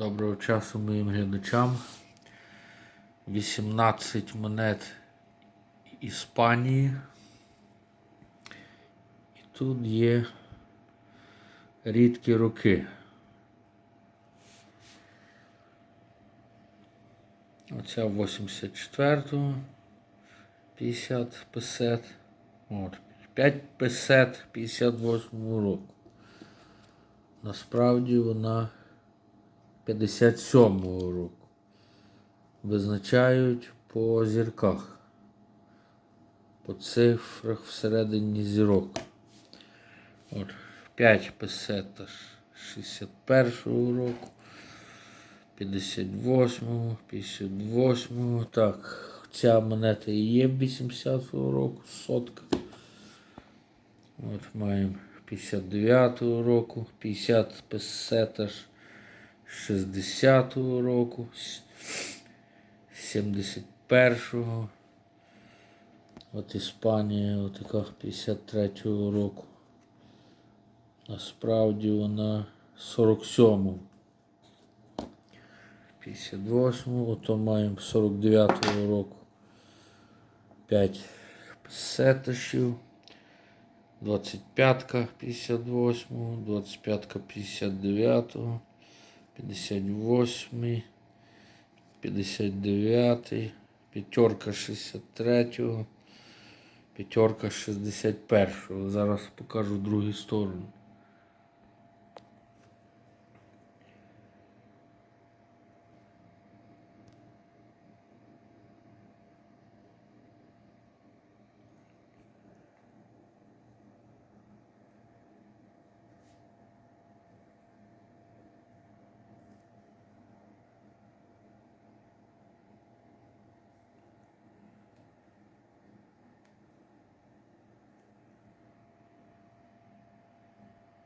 Доброго часу моїм глядачам. 18 монет Іспанії. І тут є рідкі роки. Оця 84-го, 50 песет. От, 5 песет 58 року. Насправді вона 57-го року. Визначають по зірках, по цифрах всередині зірок. От, 5 песета 61-го року, 58-го, 58-го. Так, ця монета і є 80-го року, сотка. От маємо 59-го року, 50 песета 60-го року, с- 71-го. От Іспанія, отака 53-го року. Насправді вона 47-го. 58-го, ото маємо 49-го року. 5 сетишів. 25-ка 58-го, 25-ка 59-го. 58, 59, п'ятерка 63, п'ятерка 61. Зараз покажу другу сторону.